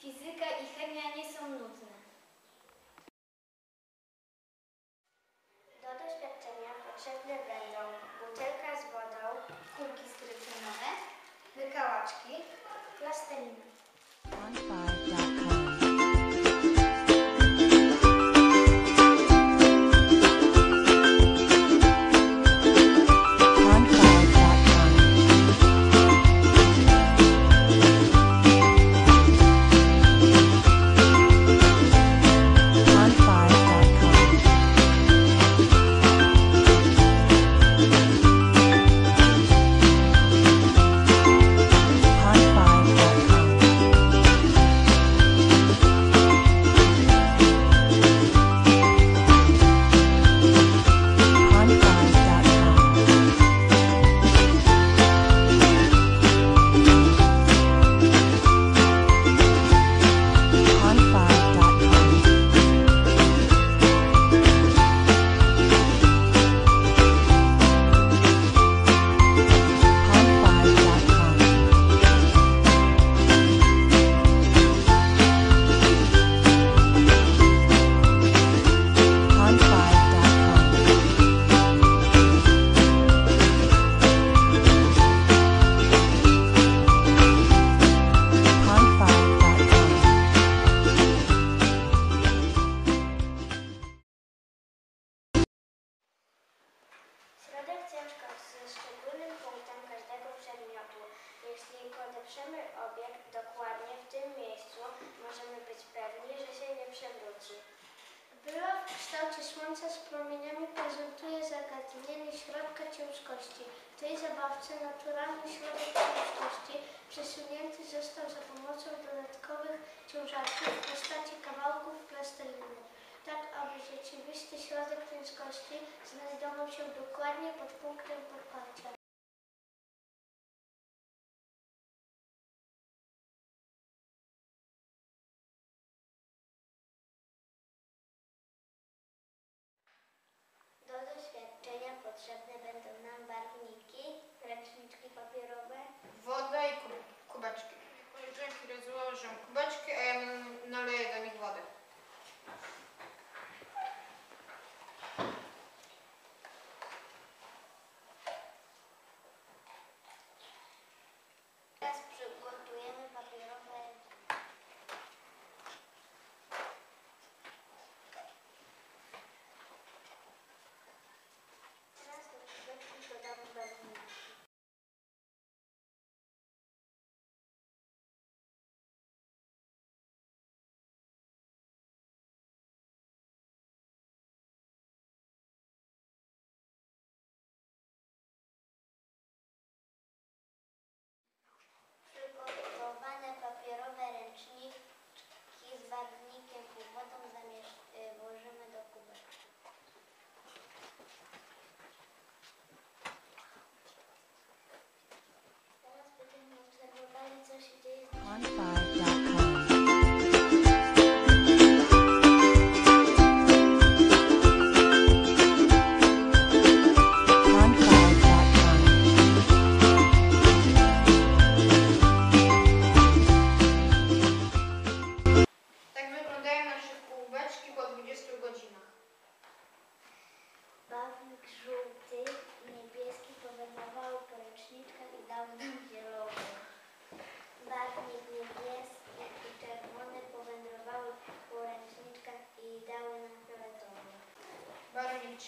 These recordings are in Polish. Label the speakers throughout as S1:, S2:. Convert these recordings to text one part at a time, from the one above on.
S1: Fizyka i chemia nie są nudne.
S2: Do doświadczenia potrzebne będą butelka z wodą,
S1: kulki
S3: skrytynowe, wykałaczki,
S4: plasteliny.
S2: jest szczególnym punktem każdego przedmiotu. Jeśli podeprzemy obiekt dokładnie w tym miejscu, możemy być pewni, że się nie przewróci.
S5: Była w kształcie słońca z promieniami prezentuje zagadnienie środka ciężkości. W tej zabawce naturalny środek ciężkości przesunięty został za pomocą dodatkowych ciężarków w postaci kawałków plasteliny tak aby rzeczywisty środek ciężkości znajdował się dokładnie pod punktem podparcia.
S2: Do doświadczenia potrzebne będą nam barwniki, ręczniczki papierowe,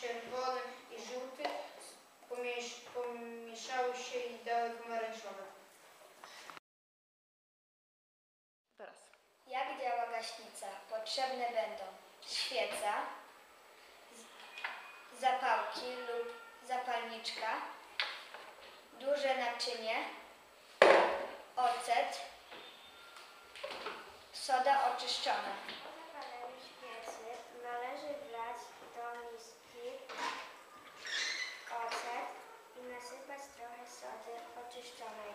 S6: czerwony i żółty pomiesz, pomieszały się i dały pomarańczowe. Teraz.
S3: Jak działa gaśnica? Potrzebne będą świeca, zapałki lub zapalniczka, duże naczynie, ocet, soda oczyszczona.
S2: Sody oczyszczonej.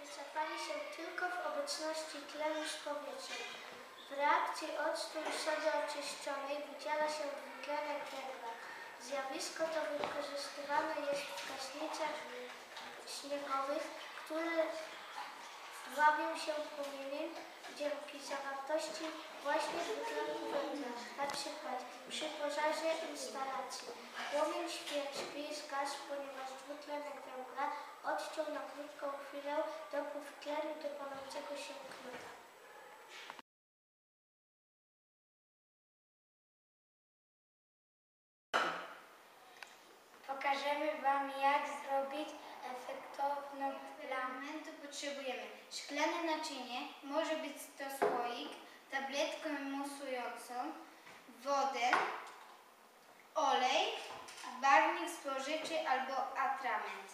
S5: Wycofali się tylko w obecności tlenu z powietrzem. Reakcji octu i sody oczyszczonej wydziela się dwutlenek węgla. Zjawisko to wykorzystywane jest w gaśnicach śniegowych, które dławią się płomieniem dzięki zawartości właśnie dwutlenku węgla. Na przykład przy pożarze instalacji. Płomień świeczki zgasł, ponieważ dwutlenek węgla odciął na krótką chwilę dopływ tlenu do palącego się knuta.
S4: Jak zrobić efektowną lampę.
S1: Tu potrzebujemy szklane naczynie, może być to słoik, tabletkę musującą, wodę, olej, barwnik spożywczy albo atrament.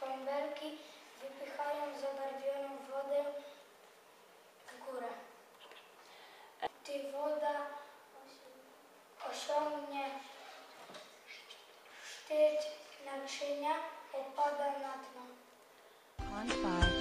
S4: bąbelki wypychają zabarwioną wodę w górę. Gdy woda osiągnie szczyt naczynia, opada na dno. One,
S7: five.